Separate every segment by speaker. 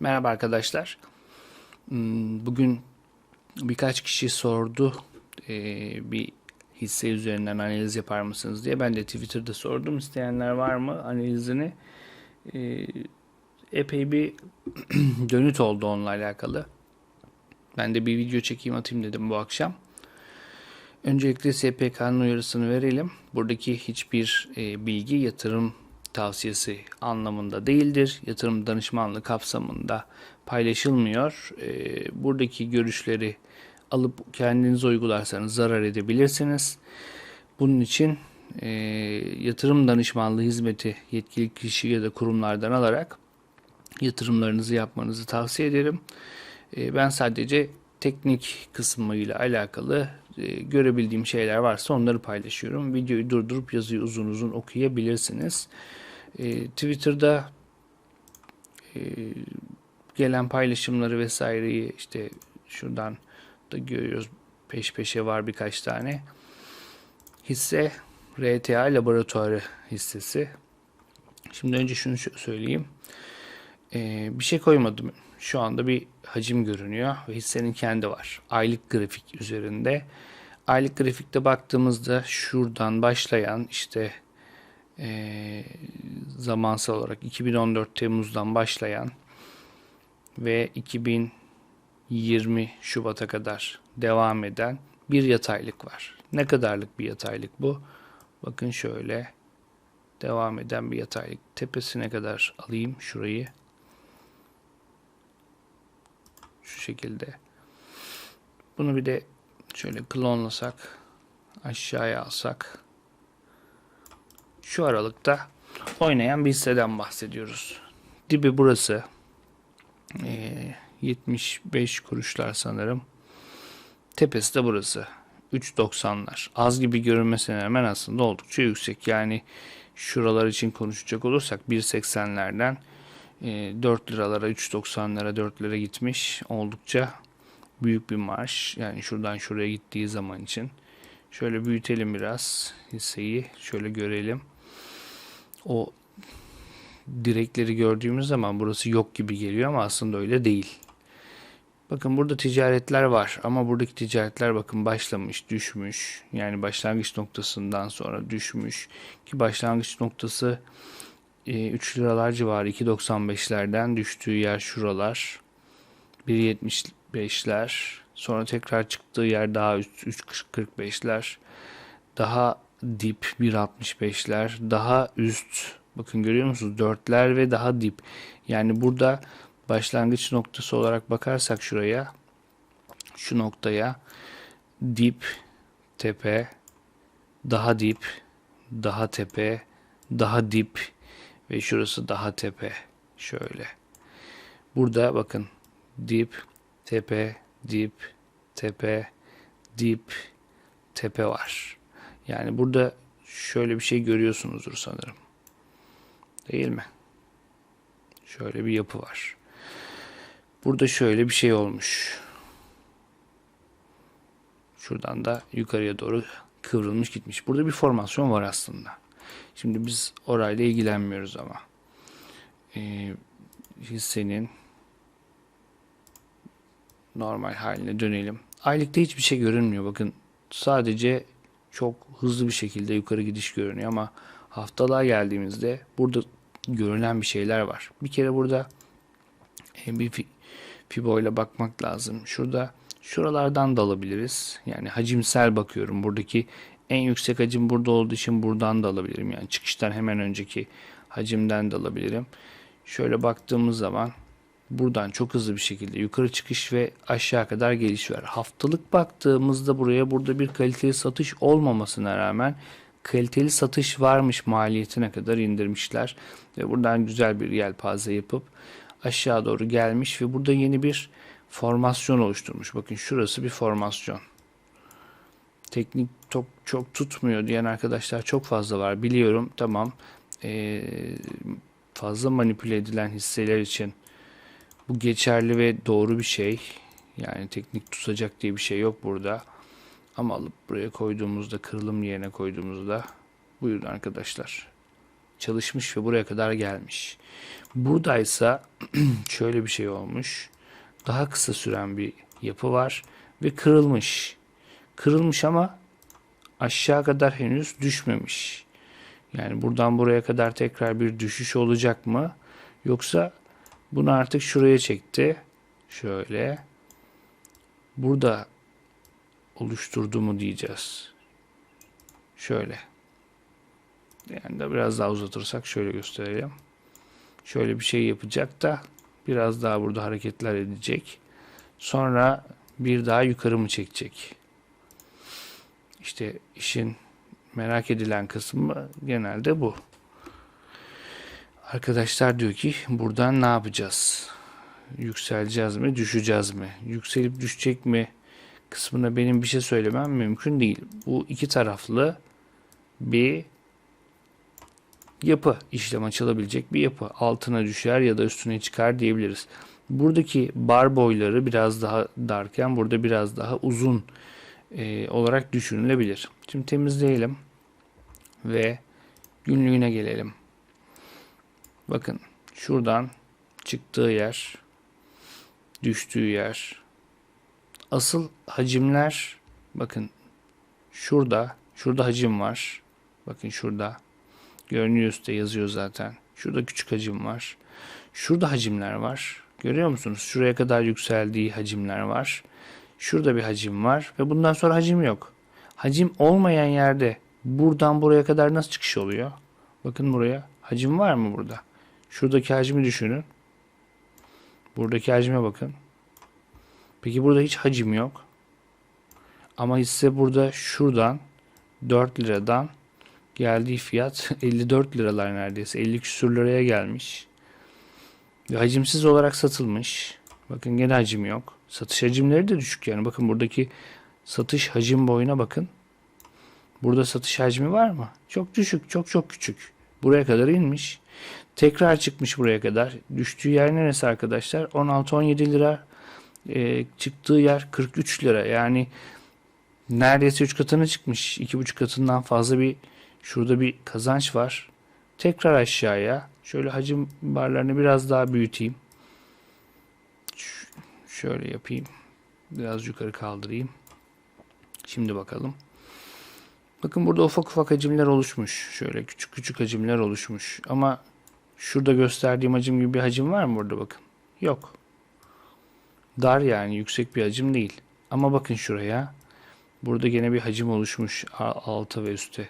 Speaker 1: Merhaba arkadaşlar. Hmm, Bugün birkaç kişi sordu ee, bir hisse üzerinden analiz yapar mısınız diye. Ben de Twitter'da sordum. İsteyenler var mı analizini? Ee, Epey bir dönüt oldu onunla alakalı. Ben de bir video çekeyim atayım dedim bu akşam. Öncelikle SPK'nın uyarısını verelim. Buradaki hiçbir e, bilgi yatırım tavsiyesi anlamında değildir. Yatırım danışmanlığı kapsamında paylaşılmıyor. E, buradaki görüşleri alıp kendiniz uygularsanız zarar edebilirsiniz. Bunun için e, yatırım danışmanlığı hizmeti yetkili kişi ya da kurumlardan alarak yatırımlarınızı yapmanızı tavsiye ederim. E, ben sadece teknik kısmıyla alakalı görebildiğim şeyler varsa onları paylaşıyorum. Videoyu durdurup yazıyı uzun uzun okuyabilirsiniz. E, Twitter'da e, gelen paylaşımları vesaireyi işte şuradan da görüyoruz. Peş peşe var birkaç tane. Hisse RTA Laboratuvarı hissesi. Şimdi önce şunu söyleyeyim. Bir şey koymadım. Şu anda bir hacim görünüyor ve hissenin kendi var. Aylık grafik üzerinde. Aylık grafikte baktığımızda şuradan başlayan işte e, zamansal olarak 2014 Temmuz'dan başlayan ve 2020 Şubat'a kadar devam eden bir yataylık var. Ne kadarlık bir yataylık bu? Bakın şöyle devam eden bir yataylık. Tepesine kadar alayım şurayı. Şu şekilde. Bunu bir de şöyle klonlasak aşağıya alsak şu aralıkta oynayan bir hisseden bahsediyoruz. Dibi burası. Ee, 75 kuruşlar sanırım. Tepesi de burası. 3.90'lar. Az gibi görünmesine rağmen aslında oldukça yüksek. Yani şuralar için konuşacak olursak 1.80'lerden 4 liralara 3.90'lara 4 lira gitmiş. Oldukça büyük bir marş. Yani şuradan şuraya gittiği zaman için. Şöyle büyütelim biraz hisseyi. Şöyle görelim. O direkleri gördüğümüz zaman burası yok gibi geliyor ama aslında öyle değil. Bakın burada ticaretler var ama buradaki ticaretler bakın başlamış, düşmüş. Yani başlangıç noktasından sonra düşmüş. Ki başlangıç noktası 3 e, liralar civarı 2.95'lerden düştüğü yer şuralar. 1.75'ler. Sonra tekrar çıktığı yer daha üst 3.45'ler. Daha dip 1.65'ler. Daha üst bakın görüyor musunuz? 4'ler ve daha dip. Yani burada başlangıç noktası olarak bakarsak şuraya şu noktaya dip tepe daha dip daha tepe daha dip ve şurası daha tepe şöyle burada bakın dip tepe dip tepe dip tepe var yani burada şöyle bir şey görüyorsunuzdur sanırım değil mi şöyle bir yapı var Burada şöyle bir şey olmuş. Şuradan da yukarıya doğru kıvrılmış gitmiş. Burada bir formasyon var aslında. Şimdi biz orayla ilgilenmiyoruz ama. Ee, hissenin normal haline dönelim. Aylıkta hiçbir şey görünmüyor. Bakın sadece çok hızlı bir şekilde yukarı gidiş görünüyor ama haftalığa geldiğimizde burada görünen bir şeyler var. Bir kere burada e, bir Fibo ile bakmak lazım. Şurada şuralardan da alabiliriz. Yani hacimsel bakıyorum. Buradaki en yüksek hacim burada olduğu için buradan da alabilirim. Yani çıkıştan hemen önceki hacimden de alabilirim. Şöyle baktığımız zaman buradan çok hızlı bir şekilde yukarı çıkış ve aşağı kadar geliş var. Haftalık baktığımızda buraya burada bir kaliteli satış olmamasına rağmen kaliteli satış varmış maliyetine kadar indirmişler. Ve buradan güzel bir yelpaze yapıp aşağı doğru gelmiş ve burada yeni bir formasyon oluşturmuş. Bakın şurası bir formasyon. Teknik çok, çok tutmuyor diyen arkadaşlar çok fazla var. Biliyorum tamam ee, fazla manipüle edilen hisseler için bu geçerli ve doğru bir şey. Yani teknik tutacak diye bir şey yok burada. Ama alıp buraya koyduğumuzda kırılım yerine koyduğumuzda buyurun arkadaşlar. çalışmış ve buraya kadar gelmiş. Buradaysa şöyle bir şey olmuş. Daha kısa süren bir yapı var ve kırılmış. Kırılmış ama aşağı kadar henüz düşmemiş. Yani buradan buraya kadar tekrar bir düşüş olacak mı? Yoksa bunu artık şuraya çekti. Şöyle. Burada oluşturdu mu diyeceğiz. Şöyle. Yani da biraz daha uzatırsak şöyle göstereyim. Şöyle bir şey yapacak da biraz daha burada hareketler edecek. Sonra bir daha yukarı mı çekecek? İşte işin merak edilen kısmı genelde bu. Arkadaşlar diyor ki buradan ne yapacağız? Yükseleceğiz mi, düşeceğiz mi? Yükselip düşecek mi kısmına benim bir şey söylemem mümkün değil. Bu iki taraflı bir yapı, işlem açılabilecek bir yapı. Altına düşer ya da üstüne çıkar diyebiliriz. Buradaki bar boyları biraz daha darken burada biraz daha uzun e, olarak düşünülebilir. Şimdi temizleyelim ve günlüğüne gelelim. Bakın şuradan çıktığı yer, düştüğü yer. Asıl hacimler bakın şurada, şurada hacim var. Bakın şurada. Görünüyor üstte yazıyor zaten. Şurada küçük hacim var. Şurada hacimler var. Görüyor musunuz? Şuraya kadar yükseldiği hacimler var. Şurada bir hacim var ve bundan sonra hacim yok. Hacim olmayan yerde buradan buraya kadar nasıl çıkış oluyor? Bakın buraya. Hacim var mı burada? Şuradaki hacmi düşünün. Buradaki hacme bakın. Peki burada hiç hacim yok. Ama hisse burada şuradan 4 liradan geldiği fiyat 54 liralar neredeyse. 50 küsür liraya gelmiş. Ve hacimsiz olarak satılmış. Bakın gene hacim yok. Satış hacimleri de düşük yani. Bakın buradaki satış hacim boyuna bakın. Burada satış hacmi var mı? Çok düşük, çok çok küçük. Buraya kadar inmiş. Tekrar çıkmış buraya kadar. Düştüğü yer neresi arkadaşlar? 16-17 lira. E, çıktığı yer 43 lira. Yani neredeyse 3 katına çıkmış. 2,5 katından fazla bir şurada bir kazanç var. Tekrar aşağıya. Şöyle hacim barlarını biraz daha büyüteyim. Ş- şöyle yapayım. Biraz yukarı kaldırayım. Şimdi bakalım. Bakın burada ufak ufak hacimler oluşmuş. Şöyle küçük küçük hacimler oluşmuş. Ama şurada gösterdiğim hacim gibi bir hacim var mı burada bakın? Yok. Dar yani yüksek bir hacim değil. Ama bakın şuraya. Burada gene bir hacim oluşmuş alta ve üstte.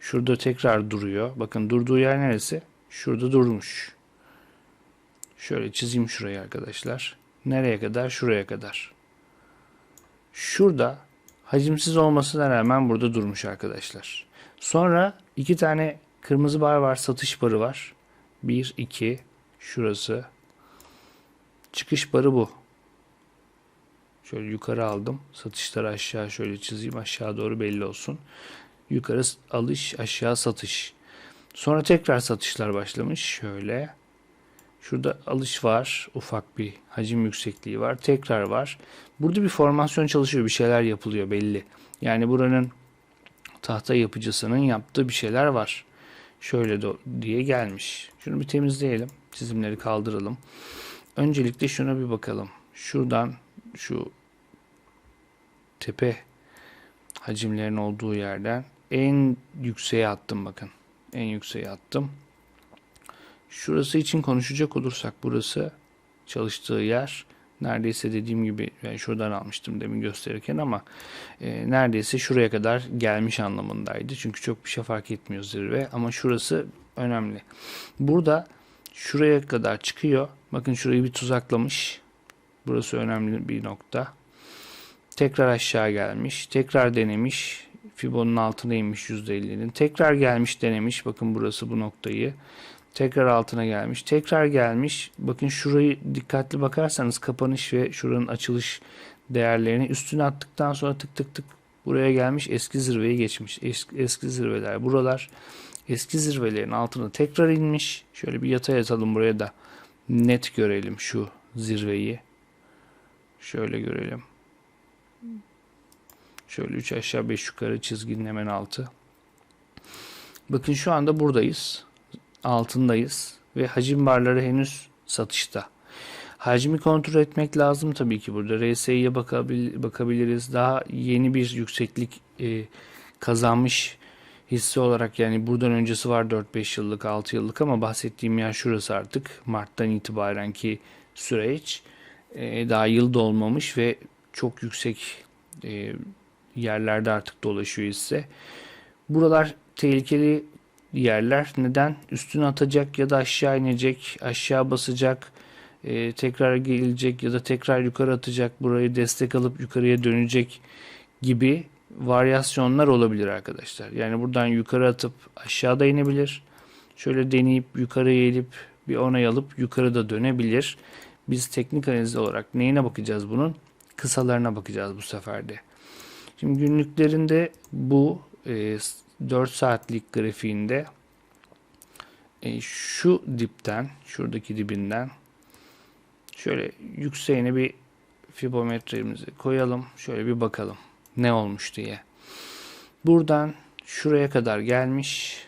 Speaker 1: Şurada tekrar duruyor. Bakın durduğu yer neresi? Şurada durmuş. Şöyle çizeyim şurayı arkadaşlar. Nereye kadar? Şuraya kadar. Şurada hacimsiz olmasına rağmen burada durmuş arkadaşlar. Sonra iki tane kırmızı bar var. Satış barı var. Bir, iki. Şurası. Çıkış barı bu. Şöyle yukarı aldım. Satışları aşağı şöyle çizeyim. Aşağı doğru belli olsun. Yukarı alış, aşağı satış. Sonra tekrar satışlar başlamış. Şöyle. Şurada alış var. Ufak bir hacim yüksekliği var. Tekrar var. Burada bir formasyon çalışıyor. Bir şeyler yapılıyor belli. Yani buranın tahta yapıcısının yaptığı bir şeyler var. Şöyle diye gelmiş. Şunu bir temizleyelim. Çizimleri kaldıralım. Öncelikle şuna bir bakalım. Şuradan şu tepe hacimlerin olduğu yerden en yükseğe attım bakın. En yükseğe attım. Şurası için konuşacak olursak burası çalıştığı yer. Neredeyse dediğim gibi yani şuradan almıştım demin gösterirken ama e, neredeyse şuraya kadar gelmiş anlamındaydı. Çünkü çok bir şey fark etmiyor zirve ama şurası önemli. Burada şuraya kadar çıkıyor. Bakın şurayı bir tuzaklamış. Burası önemli bir nokta. Tekrar aşağı gelmiş. Tekrar denemiş. Fibon'un altına inmiş %50'nin. Tekrar gelmiş denemiş. Bakın burası bu noktayı. Tekrar altına gelmiş. Tekrar gelmiş. Bakın şurayı dikkatli bakarsanız kapanış ve şuranın açılış değerlerini üstüne attıktan sonra tık tık tık buraya gelmiş. Eski zirveyi geçmiş. Eski, eski zirveler. Buralar eski zirvelerin altına tekrar inmiş. Şöyle bir yatay atalım buraya da net görelim şu zirveyi. Şöyle görelim. Şöyle 3 aşağı 5 yukarı çizginin hemen altı. Bakın şu anda buradayız. Altındayız ve hacim barları henüz satışta. Hacmi kontrol etmek lazım tabii ki burada. RSI'ye bakabil, bakabiliriz. Daha yeni bir yükseklik e, kazanmış hisse olarak yani buradan öncesi var 4-5 yıllık 6 yıllık ama bahsettiğim yer şurası artık Mart'tan itibaren ki süreç e, daha yıl dolmamış ve çok yüksek e, yerlerde artık dolaşıyor hisse. Buralar tehlikeli yerler. Neden? Üstüne atacak ya da aşağı inecek, aşağı basacak, e, tekrar gelecek ya da tekrar yukarı atacak, burayı destek alıp yukarıya dönecek gibi varyasyonlar olabilir arkadaşlar. Yani buradan yukarı atıp aşağıda inebilir. Şöyle deneyip yukarı eğilip bir onay alıp yukarıda dönebilir. Biz teknik analiz olarak neyine bakacağız bunun? Kısalarına bakacağız bu seferde. Şimdi günlüklerinde bu e, 4 saatlik grafiğinde e, şu dipten, şuradaki dibinden şöyle yükseğine bir fibometremizi koyalım. Şöyle bir bakalım ne olmuş diye. Buradan şuraya kadar gelmiş.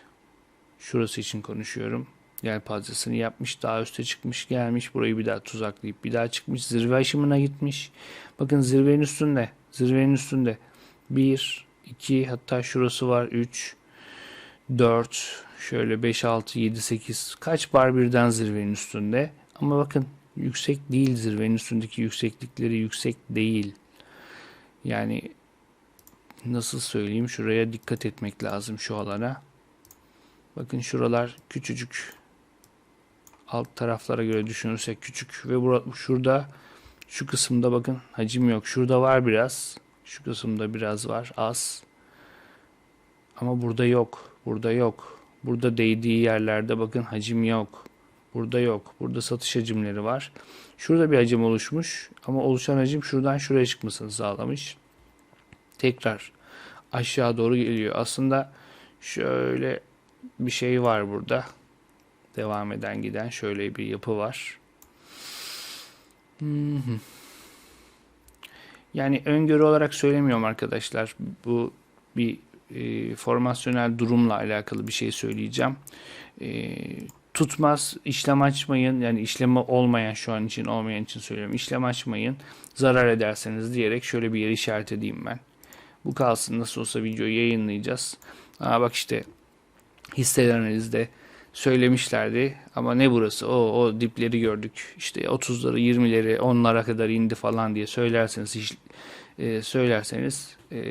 Speaker 1: Şurası için konuşuyorum. Yelpazesini yapmış. Daha üste çıkmış gelmiş. Burayı bir daha tuzaklayıp bir daha çıkmış. Zirve aşımına gitmiş. Bakın zirvenin üstünde. Zirvenin üstünde. 1, 2 hatta şurası var 3, 4, şöyle 5, 6, 7, 8 kaç bar birden zirvenin üstünde. Ama bakın yüksek değil zirvenin üstündeki yükseklikleri yüksek değil. Yani nasıl söyleyeyim şuraya dikkat etmek lazım şu alana. Bakın şuralar küçücük alt taraflara göre düşünürsek küçük ve burada, şurada şu kısımda bakın hacim yok. Şurada var biraz. Şu kısımda biraz var az. Ama burada yok. Burada yok. Burada değdiği yerlerde bakın hacim yok. Burada yok. Burada satış hacimleri var. Şurada bir hacim oluşmuş ama oluşan hacim şuradan şuraya çıkmasını sağlamış. Tekrar aşağı doğru geliyor. Aslında şöyle bir şey var burada. Devam eden giden şöyle bir yapı var. Hmm. Yani öngörü olarak söylemiyorum arkadaşlar. Bu bir e, formasyonel durumla alakalı bir şey söyleyeceğim. E, tutmaz, işlem açmayın. Yani işlemi olmayan şu an için olmayan için söylüyorum. İşlem açmayın. Zarar ederseniz diyerek şöyle bir yeri işaret edeyim ben. Bu kalsın nasıl olsa videoyu yayınlayacağız. Aa bak işte hisse analizde söylemişlerdi ama ne burası o o dipleri gördük işte 30'ları 20'leri 10'lara kadar indi falan diye söylerseniz hiç, e, söylerseniz e,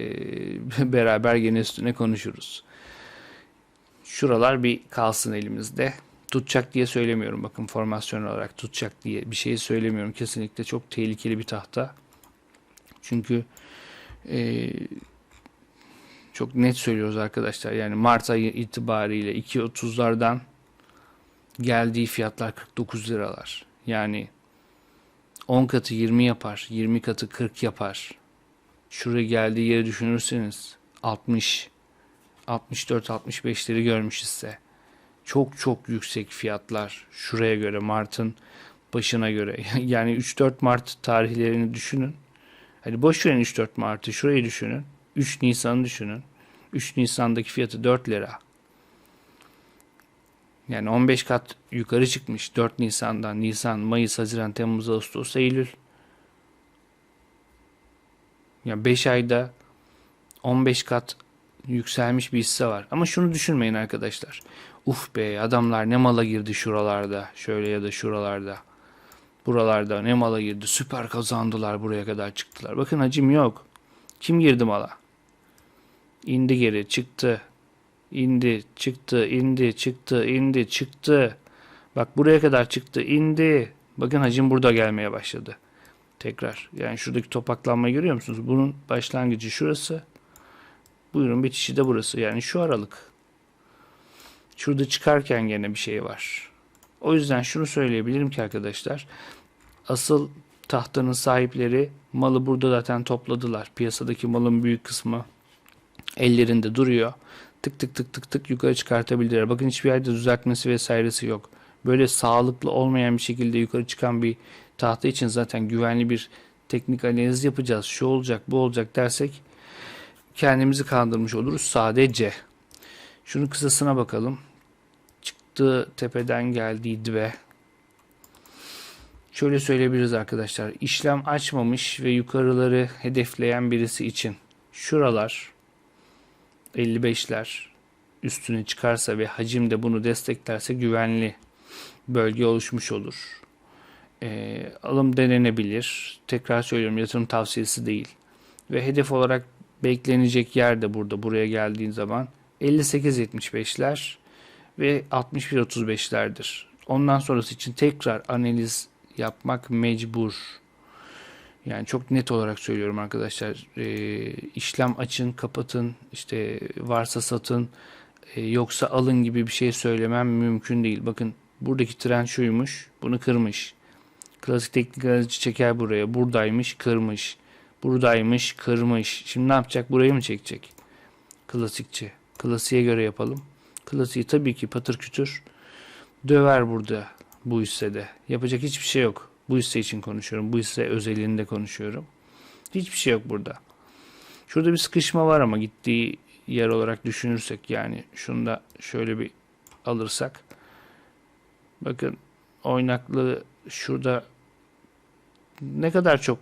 Speaker 1: beraber gene üstüne konuşuruz. Şuralar bir kalsın elimizde. Tutacak diye söylemiyorum. Bakın formasyon olarak tutacak diye bir şey söylemiyorum. Kesinlikle çok tehlikeli bir tahta. Çünkü e, çok net söylüyoruz arkadaşlar. Yani Mart ayı itibariyle 2.30'lardan geldiği fiyatlar 49 liralar. Yani 10 katı 20 yapar, 20 katı 40 yapar. Şuraya geldiği yeri düşünürseniz 60 64 65'leri görmüş ise çok çok yüksek fiyatlar şuraya göre Mart'ın başına göre. Yani 3-4 Mart tarihlerini düşünün. Hani boş verin 3-4 Mart'ı şurayı düşünün. 3 Nisan'ı düşünün. 3 Nisan'daki fiyatı 4 lira. Yani 15 kat yukarı çıkmış 4 Nisan'dan Nisan, Mayıs, Haziran, Temmuz, Ağustos, Eylül. Yani 5 ayda 15 kat yükselmiş bir hisse var. Ama şunu düşünmeyin arkadaşlar. Uf be adamlar ne mala girdi şuralarda. Şöyle ya da şuralarda. Buralarda ne mala girdi. Süper kazandılar buraya kadar çıktılar. Bakın hacim yok. Kim girdi mala? İndi geri çıktı. İndi çıktı indi çıktı indi çıktı. Bak buraya kadar çıktı indi. Bakın hacim burada gelmeye başladı. Tekrar. Yani şuradaki topaklanmayı görüyor musunuz? Bunun başlangıcı şurası. Buyurun bitişi de burası. Yani şu aralık. Şurada çıkarken gene bir şey var. O yüzden şunu söyleyebilirim ki arkadaşlar. Asıl tahtanın sahipleri malı burada zaten topladılar. Piyasadaki malın büyük kısmı ellerinde duruyor. Tık tık tık tık tık yukarı çıkartabilirler. Bakın hiçbir yerde düzeltmesi vesairesi yok. Böyle sağlıklı olmayan bir şekilde yukarı çıkan bir tahta için zaten güvenli bir teknik analiz yapacağız. Şu olacak bu olacak dersek kendimizi kandırmış oluruz sadece. Şunu kısasına bakalım. çıktığı tepeden geldiği dibe. Şöyle söyleyebiliriz arkadaşlar. İşlem açmamış ve yukarıları hedefleyen birisi için şuralar 55'ler üstüne çıkarsa ve hacim de bunu desteklerse güvenli bölge oluşmuş olur. Ee, alım denenebilir. Tekrar söylüyorum yatırım tavsiyesi değil. Ve hedef olarak beklenecek yer de burada buraya geldiğin zaman 58-75'ler ve 61-35'lerdir. Ondan sonrası için tekrar analiz yapmak mecbur. Yani çok net olarak söylüyorum arkadaşlar. E, işlem açın, kapatın, işte varsa satın, e, yoksa alın gibi bir şey söylemem mümkün değil. Bakın buradaki trend şuymuş, bunu kırmış. Klasik teknik analizci çeker buraya. Buradaymış, kırmış. Buradaymış, kırmış. Şimdi ne yapacak? Burayı mı çekecek? Klasikçi. Klasiğe göre yapalım. Klasiği tabii ki patır kütür döver burada bu hissede. Yapacak hiçbir şey yok. Bu hisse için konuşuyorum. Bu hisse özelinde konuşuyorum. Hiçbir şey yok burada. Şurada bir sıkışma var ama gittiği yer olarak düşünürsek yani şunu da şöyle bir alırsak bakın oynaklığı şurada ne kadar çok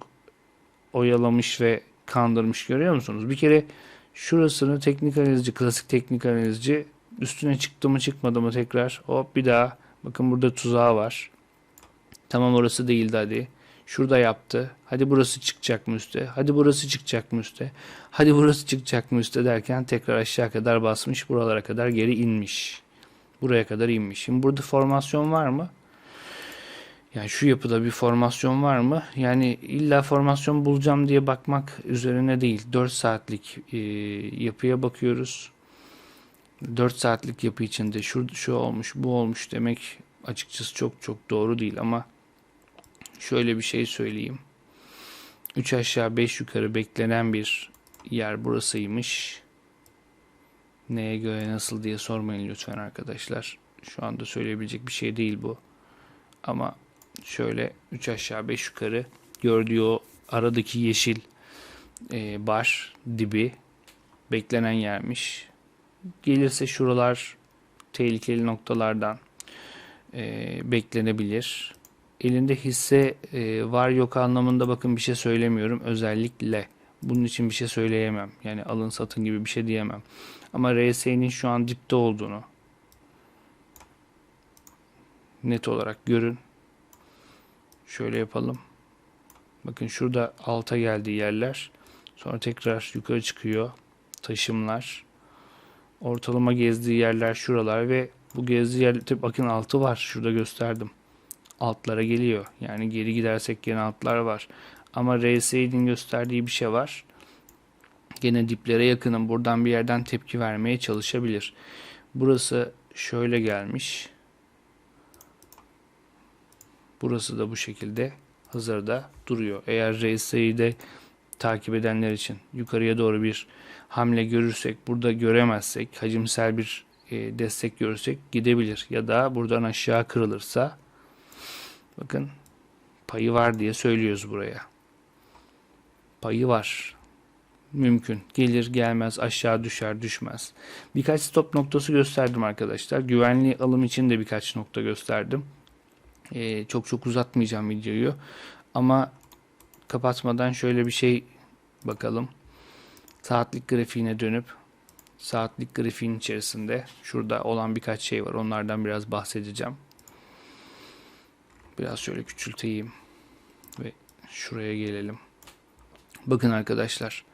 Speaker 1: oyalamış ve kandırmış görüyor musunuz? Bir kere şurasını teknik analizci, klasik teknik analizci üstüne çıktı mı çıkmadı mı tekrar hop bir daha bakın burada tuzağı var. Tamam orası değildi hadi. Şurada yaptı. Hadi burası çıkacak mı üste? Hadi burası çıkacak mı üste? Hadi burası çıkacak mı üste derken tekrar aşağı kadar basmış. Buralara kadar geri inmiş. Buraya kadar inmiş. Şimdi burada formasyon var mı? Yani şu yapıda bir formasyon var mı? Yani illa formasyon bulacağım diye bakmak üzerine değil. 4 saatlik e, yapıya bakıyoruz. 4 saatlik yapı içinde şu, şu olmuş bu olmuş demek açıkçası çok çok doğru değil ama şöyle bir şey söyleyeyim. 3 aşağı 5 yukarı beklenen bir yer burasıymış. Neye göre nasıl diye sormayın lütfen arkadaşlar. Şu anda söyleyebilecek bir şey değil bu. Ama şöyle 3 aşağı 5 yukarı gördüğü o aradaki yeşil e, bar dibi beklenen yermiş. Gelirse şuralar tehlikeli noktalardan e, beklenebilir. Elinde hisse e, var yok anlamında bakın bir şey söylemiyorum özellikle. Bunun için bir şey söyleyemem. Yani alın satın gibi bir şey diyemem. Ama RS'nin şu an dipte olduğunu net olarak görün. Şöyle yapalım. Bakın şurada alta geldiği yerler. Sonra tekrar yukarı çıkıyor. Taşımlar. Ortalama gezdiği yerler şuralar ve bu gezdiği yer bakın altı var. Şurada gösterdim. Altlara geliyor. Yani geri gidersek gene altlar var. Ama RSI'nin gösterdiği bir şey var. Gene diplere yakınım. Buradan bir yerden tepki vermeye çalışabilir. Burası şöyle gelmiş. Burası da bu şekilde hazırda duruyor. Eğer RSI'yi de takip edenler için yukarıya doğru bir hamle görürsek, burada göremezsek, hacimsel bir e, destek görürsek gidebilir. Ya da buradan aşağı kırılırsa bakın payı var diye söylüyoruz buraya. Payı var. Mümkün. Gelir gelmez aşağı düşer düşmez. Birkaç stop noktası gösterdim arkadaşlar. Güvenli alım için de birkaç nokta gösterdim. Ee, çok çok uzatmayacağım videoyu. Ama kapatmadan şöyle bir şey bakalım. Saatlik grafiğine dönüp saatlik grafiğin içerisinde şurada olan birkaç şey var. Onlardan biraz bahsedeceğim. Biraz şöyle küçülteyim ve şuraya gelelim. Bakın arkadaşlar.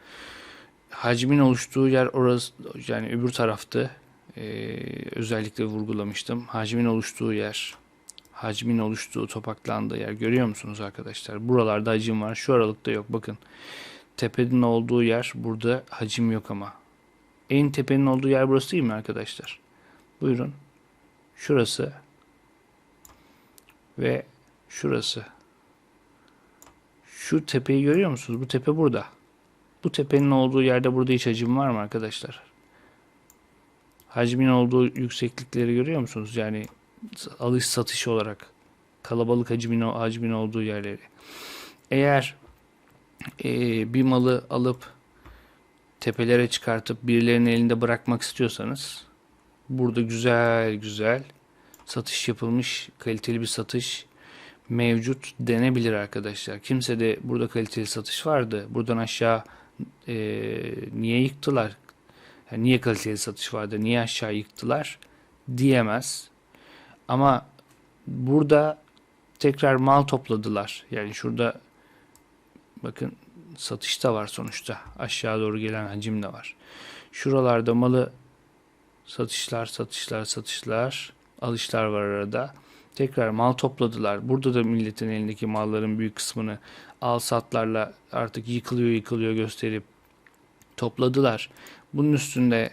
Speaker 1: Hacmin oluştuğu yer orası yani öbür taraftı. Ee, özellikle vurgulamıştım. Hacmin oluştuğu yer hacmin oluştuğu topaklandığı yer görüyor musunuz arkadaşlar? Buralarda hacim var. Şu aralıkta yok. Bakın tepenin olduğu yer burada hacim yok ama. En tepenin olduğu yer burası değil mi arkadaşlar? Buyurun. Şurası ve şurası. Şu tepeyi görüyor musunuz? Bu tepe burada. Bu tepenin olduğu yerde burada hiç hacim var mı arkadaşlar? Hacmin olduğu yükseklikleri görüyor musunuz? Yani alış satış olarak kalabalık hacmin, hacmin olduğu yerleri. Eğer e, bir malı alıp tepelere çıkartıp birilerinin elinde bırakmak istiyorsanız burada güzel güzel satış yapılmış, kaliteli bir satış mevcut denebilir arkadaşlar. Kimse de burada kaliteli satış vardı. Buradan aşağı e, niye yıktılar? Yani niye kaliteli satış vardı? Niye aşağı yıktılar? Diyemez. Ama burada tekrar mal topladılar. Yani şurada bakın satış da var sonuçta. Aşağı doğru gelen hacim de var. Şuralarda malı satışlar, satışlar, satışlar, alışlar var arada. Tekrar mal topladılar. Burada da milletin elindeki malların büyük kısmını al satlarla artık yıkılıyor yıkılıyor gösterip topladılar. Bunun üstünde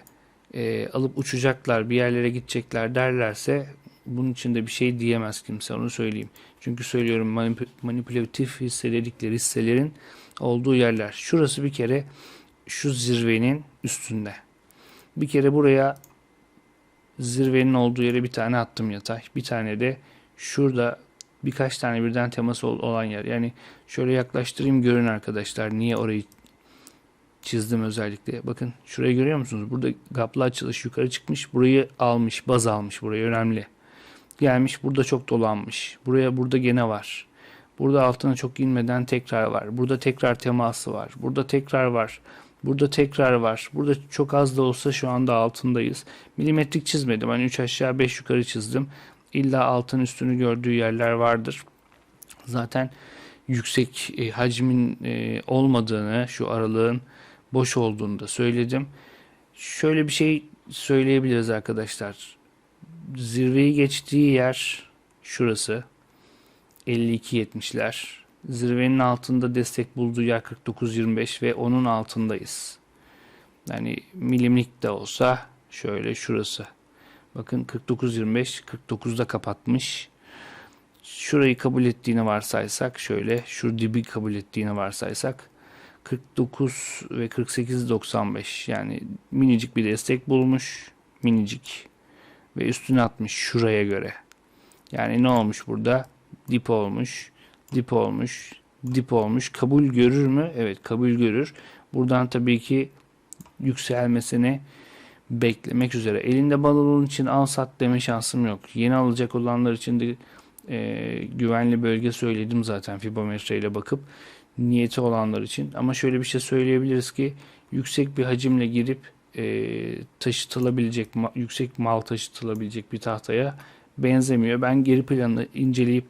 Speaker 1: e, alıp uçacaklar, bir yerlere gidecekler derlerse bunun için de bir şey diyemez kimse onu söyleyeyim. Çünkü söylüyorum manip- manipülatif hisse dedikleri hisselerin olduğu yerler. Şurası bir kere şu zirvenin üstünde. Bir kere buraya zirvenin olduğu yere bir tane attım yatay. Bir tane de şurada birkaç tane birden teması ol- olan yer. Yani şöyle yaklaştırayım görün arkadaşlar. Niye orayı çizdim özellikle. Bakın şurayı görüyor musunuz? Burada gaplı açılış yukarı çıkmış. Burayı almış, baz almış. Burayı önemli. Gelmiş burada çok dolanmış. Buraya burada gene var. Burada altına çok inmeden tekrar var. Burada tekrar teması var. Burada tekrar var. Burada tekrar var. Burada çok az da olsa şu anda altındayız. Milimetrik çizmedim. Hani 3 aşağı 5 yukarı çizdim. İlla altın üstünü gördüğü yerler vardır. Zaten yüksek e, hacmin e, olmadığını, şu aralığın boş olduğunu da söyledim. Şöyle bir şey söyleyebiliriz arkadaşlar. Zirveyi geçtiği yer şurası. 52.70'ler. Zirvenin altında destek bulduğu yer 49.25 ve onun altındayız. Yani milimlik de olsa şöyle şurası. Bakın 49.25 49'da kapatmış. Şurayı kabul ettiğini varsaysak şöyle şu dibi kabul ettiğini varsaysak 49 ve 48.95 yani minicik bir destek bulmuş. Minicik ve üstüne atmış şuraya göre. Yani ne olmuş burada? Dip olmuş, dip olmuş, dip olmuş. Kabul görür mü? Evet kabul görür. Buradan tabii ki yükselmesini beklemek üzere. Elinde bal olduğun için al sat deme şansım yok. Yeni alacak olanlar için de e, güvenli bölge söyledim zaten Fibonacci ile bakıp niyeti olanlar için. Ama şöyle bir şey söyleyebiliriz ki yüksek bir hacimle girip e, taşıtılabilecek, yüksek mal taşıtılabilecek bir tahtaya benzemiyor. Ben geri planı inceleyip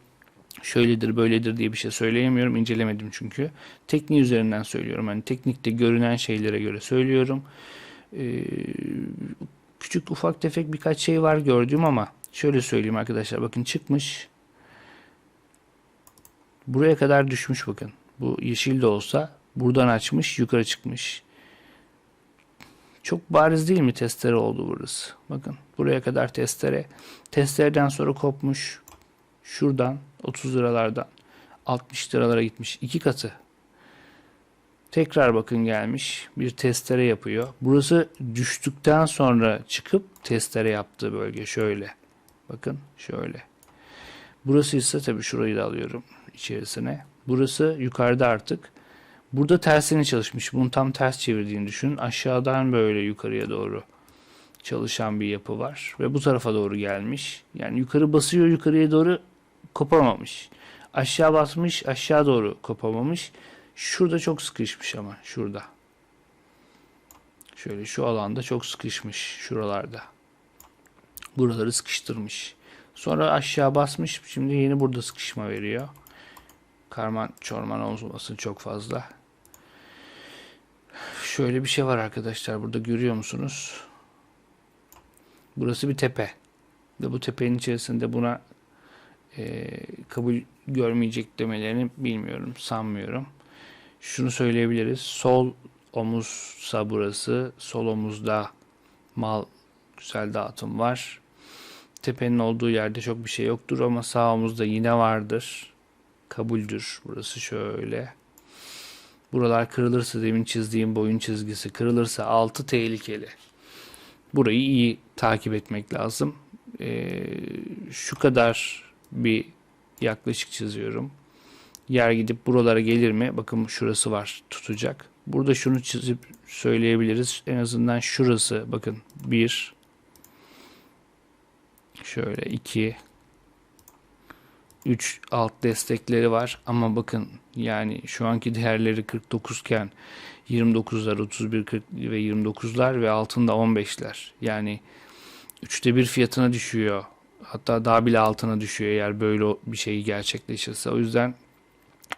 Speaker 1: şöyledir böyledir diye bir şey söyleyemiyorum. İncelemedim çünkü. Tekniği üzerinden söylüyorum. Hani teknikte görünen şeylere göre söylüyorum. Ee, küçük ufak tefek birkaç şey var gördüğüm ama şöyle söyleyeyim arkadaşlar. Bakın çıkmış. Buraya kadar düşmüş bakın. Bu yeşil de olsa buradan açmış yukarı çıkmış. Çok bariz değil mi testere oldu burası? Bakın buraya kadar testere. Testereden sonra kopmuş. Şuradan 30 liralardan 60 liralara gitmiş. iki katı. Tekrar bakın gelmiş. Bir testere yapıyor. Burası düştükten sonra çıkıp testere yaptığı bölge şöyle. Bakın şöyle. Burası ise tabii şurayı da alıyorum içerisine. Burası yukarıda artık. Burada tersini çalışmış. Bunu tam ters çevirdiğini düşünün. Aşağıdan böyle yukarıya doğru çalışan bir yapı var. Ve bu tarafa doğru gelmiş. Yani yukarı basıyor yukarıya doğru kopamamış. Aşağı basmış aşağı doğru kopamamış. Şurada çok sıkışmış ama şurada. Şöyle şu alanda çok sıkışmış şuralarda. Buraları sıkıştırmış. Sonra aşağı basmış. Şimdi yeni burada sıkışma veriyor. Karman çorman olmasın çok fazla. Şöyle bir şey var arkadaşlar. Burada görüyor musunuz? Burası bir tepe. Ve bu tepenin içerisinde buna e, kabul görmeyecek demelerini bilmiyorum. Sanmıyorum. Şunu söyleyebiliriz. Sol omuzsa burası. Sol omuzda mal güzel dağıtım var. Tepenin olduğu yerde çok bir şey yoktur ama sağ omuzda yine vardır. Kabuldür. Burası şöyle. Buralar kırılırsa demin çizdiğim boyun çizgisi kırılırsa altı tehlikeli. Burayı iyi takip etmek lazım. Ee, şu kadar bir yaklaşık çiziyorum. Yer gidip buralara gelir mi? Bakın şurası var tutacak. Burada şunu çizip söyleyebiliriz. En azından şurası bakın 1 Şöyle 2 3 alt destekleri var ama bakın yani şu anki değerleri 49 iken 29'lar 31 40 ve 29'lar ve altında 15'ler. Yani üçte bir fiyatına düşüyor. Hatta daha bile altına düşüyor eğer böyle bir şey gerçekleşirse. O yüzden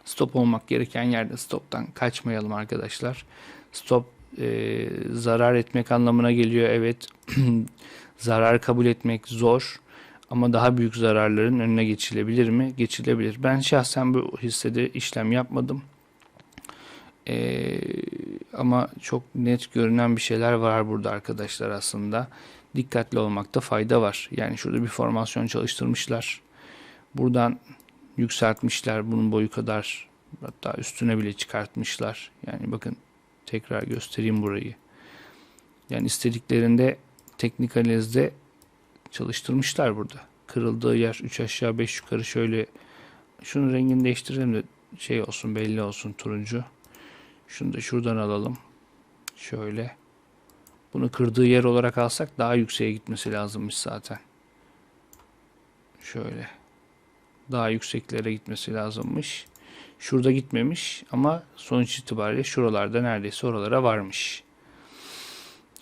Speaker 1: stop olmak gereken yerde stoptan kaçmayalım arkadaşlar. Stop e, zarar etmek anlamına geliyor. Evet zarar kabul etmek zor ama daha büyük zararların önüne geçilebilir mi? Geçilebilir. Ben şahsen bu hissede işlem yapmadım. Ee, ama çok net görünen bir şeyler var burada arkadaşlar aslında. Dikkatli olmakta fayda var. Yani şurada bir formasyon çalıştırmışlar. Buradan yükseltmişler bunun boyu kadar hatta üstüne bile çıkartmışlar. Yani bakın tekrar göstereyim burayı. Yani istediklerinde teknik analizde çalıştırmışlar burada. Kırıldığı yer 3 aşağı 5 yukarı şöyle şunun rengini değiştirelim de şey olsun belli olsun turuncu. Şunu da şuradan alalım. Şöyle. Bunu kırdığı yer olarak alsak daha yükseğe gitmesi lazımmış zaten. Şöyle. Daha yükseklere gitmesi lazımmış. Şurada gitmemiş ama sonuç itibariyle şuralarda neredeyse oralara varmış.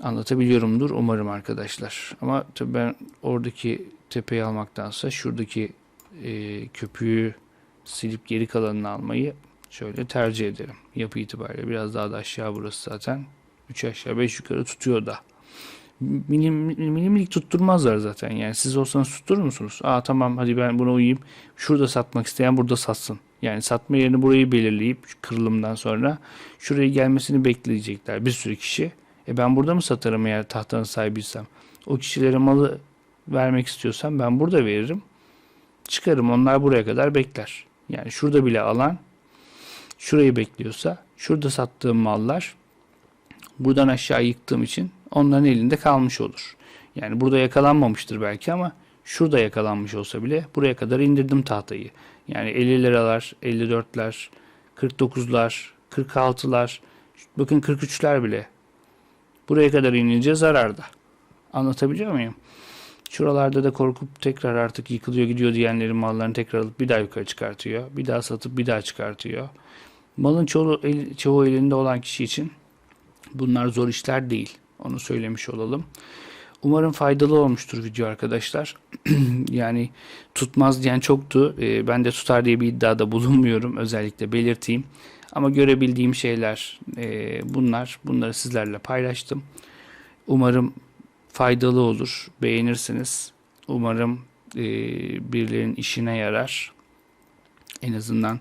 Speaker 1: Anlatabiliyorumdur umarım arkadaşlar. Ama tabii ben oradaki tepeyi almaktansa şuradaki e, köpüğü silip geri kalanını almayı şöyle tercih ederim. Yapı itibariyle biraz daha da aşağı burası zaten. 3 aşağı 5 yukarı tutuyor da. Minim, milimlik tutturmazlar zaten. Yani siz olsanız tutturur musunuz? Aa tamam hadi ben buna uyayım. Şurada satmak isteyen burada satsın. Yani satma yerini burayı belirleyip kırılımdan sonra şuraya gelmesini bekleyecekler bir sürü kişi. E ben burada mı satarım eğer tahtanın sahibiysem? O kişilere malı vermek istiyorsam ben burada veririm. Çıkarım onlar buraya kadar bekler. Yani şurada bile alan şurayı bekliyorsa şurada sattığım mallar buradan aşağı yıktığım için onların elinde kalmış olur. Yani burada yakalanmamıştır belki ama şurada yakalanmış olsa bile buraya kadar indirdim tahtayı. Yani 50 liralar, 54'ler, 49'lar, 46'lar, bakın 43'ler bile. Buraya kadar inince zararda. Anlatabiliyor muyum? Şuralarda da korkup tekrar artık yıkılıyor gidiyor diyenlerin mallarını tekrar alıp bir daha yukarı çıkartıyor. Bir daha satıp bir daha çıkartıyor. Malın çoğu, el, çoğu elinde olan kişi için bunlar zor işler değil. Onu söylemiş olalım. Umarım faydalı olmuştur video arkadaşlar. yani tutmaz diyen çoktu. Ee, ben de tutar diye bir iddiada bulunmuyorum. Özellikle belirteyim. Ama görebildiğim şeyler e, bunlar. Bunları sizlerle paylaştım. Umarım faydalı olur. Beğenirsiniz. Umarım e, birilerinin işine yarar. En azından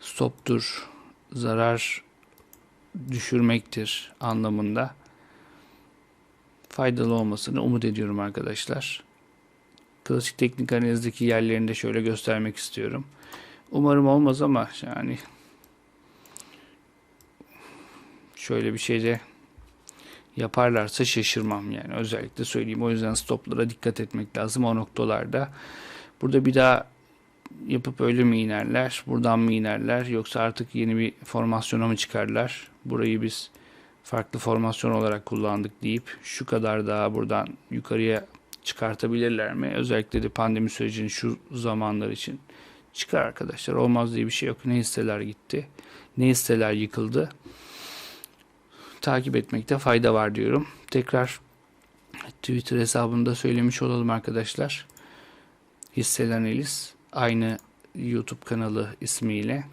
Speaker 1: stoptur, zarar düşürmektir anlamında faydalı olmasını umut ediyorum arkadaşlar. Klasik teknik analizdeki yerlerini de şöyle göstermek istiyorum. Umarım olmaz ama yani şöyle bir şey de yaparlarsa şaşırmam yani özellikle söyleyeyim. O yüzden stoplara dikkat etmek lazım o noktalarda. Burada bir daha yapıp öyle mi inerler, buradan mı inerler yoksa artık yeni bir formasyona mı çıkarlar? Burayı biz farklı formasyon olarak kullandık deyip şu kadar daha buradan yukarıya çıkartabilirler mi? Özellikle de pandemi sürecinin şu zamanlar için çıkar arkadaşlar. Olmaz diye bir şey yok. Ne hisseler gitti, ne hisseler yıkıldı. Takip etmekte fayda var diyorum. Tekrar Twitter hesabında söylemiş olalım arkadaşlar. Hisseler analiz aynı YouTube kanalı ismiyle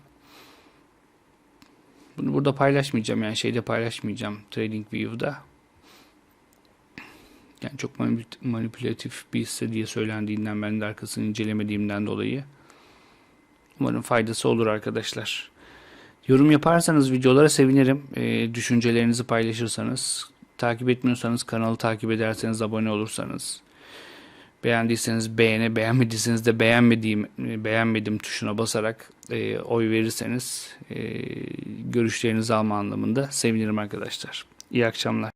Speaker 1: bunu burada paylaşmayacağım yani şeyde paylaşmayacağım TradingView'da. Yani çok manipülatif bir hisse diye söylendiğinden ben de arkasını incelemediğimden dolayı. Umarım faydası olur arkadaşlar. Yorum yaparsanız videolara sevinirim. E, düşüncelerinizi paylaşırsanız. Takip etmiyorsanız kanalı takip ederseniz abone olursanız. Beğendiyseniz beğene, beğenmediyseniz de beğenmediğim, beğenmedim tuşuna basarak e, oy verirseniz e, görüşlerinizi alma anlamında sevinirim arkadaşlar. İyi akşamlar.